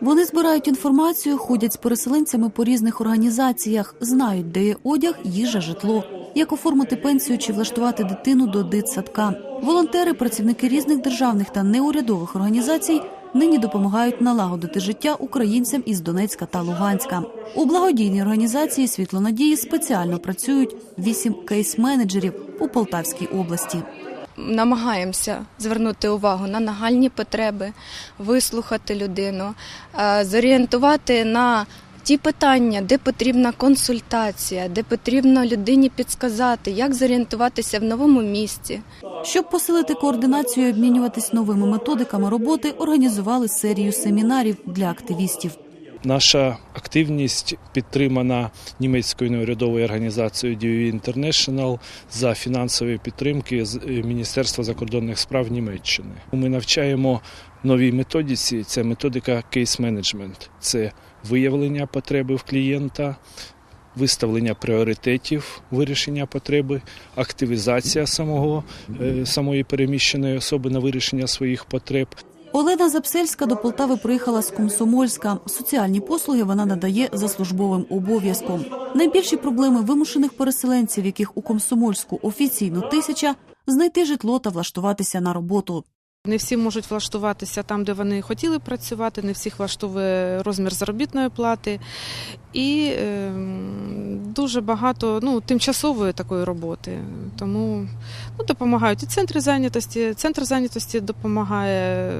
Вони збирають інформацію, ходять з переселенцями по різних організаціях, знають, де є одяг, їжа, житло, як оформити пенсію чи влаштувати дитину до дитсадка. Волонтери, працівники різних державних та неурядових організацій нині допомагають налагодити життя українцям із Донецька та Луганська. У благодійній організації Світло надії спеціально працюють вісім кейс-менеджерів у Полтавській області. Намагаємося звернути увагу на нагальні потреби, вислухати людину, е, зорієнтувати на ті питання, де потрібна консультація, де потрібно людині підсказати, як зорієнтуватися в новому місці. Щоб посилити координацію і обмінюватись новими методиками роботи, організували серію семінарів для активістів. Наша активність підтримана німецькою неурядовою організацією DOE International за фінансової підтримки з е, Міністерства закордонних справ Німеччини. Ми навчаємо новій методиці. Це методика кейс-менеджмент. Це виявлення потреби в клієнта, виставлення пріоритетів вирішення потреби, активізація самого е, самої переміщеної особи на вирішення своїх потреб. Олена Запсельська до Полтави приїхала з Комсомольська. Соціальні послуги вона надає за службовим обов'язком. Найбільші проблеми вимушених переселенців, яких у Комсомольську офіційно тисяча, знайти житло та влаштуватися на роботу. Не всі можуть влаштуватися там, де вони хотіли працювати, не всіх влаштовує розмір заробітної плати. І е, дуже багато ну, тимчасової такої роботи. Тому ну, допомагають і центри зайнятості. Центр зайнятості допомагає,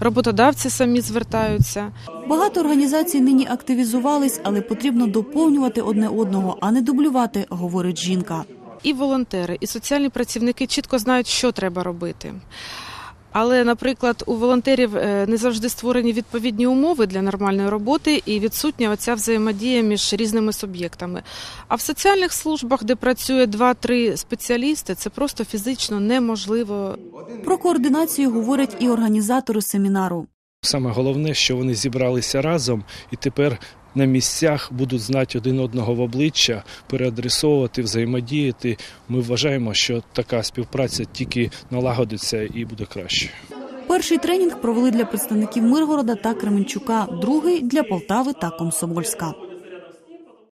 роботодавці самі звертаються. Багато організацій нині активізувались, але потрібно доповнювати одне одного, а не дублювати, говорить жінка. І волонтери, і соціальні працівники чітко знають, що треба робити. Але, наприклад, у волонтерів е, не завжди створені відповідні умови для нормальної роботи і відсутня оця взаємодія між різними суб'єктами. А в соціальних службах, де працює 2-3 спеціалісти, це просто фізично неможливо Про координацію говорять і організатори семінару. Саме головне, що вони зібралися разом і тепер на місцях будуть знати один одного в обличчя, переадресовувати, взаємодіяти. Ми вважаємо, що така співпраця тільки налагодиться і буде краще. Перший тренінг провели для представників Миргорода та Кременчука, другий для Полтави та Комсомольська.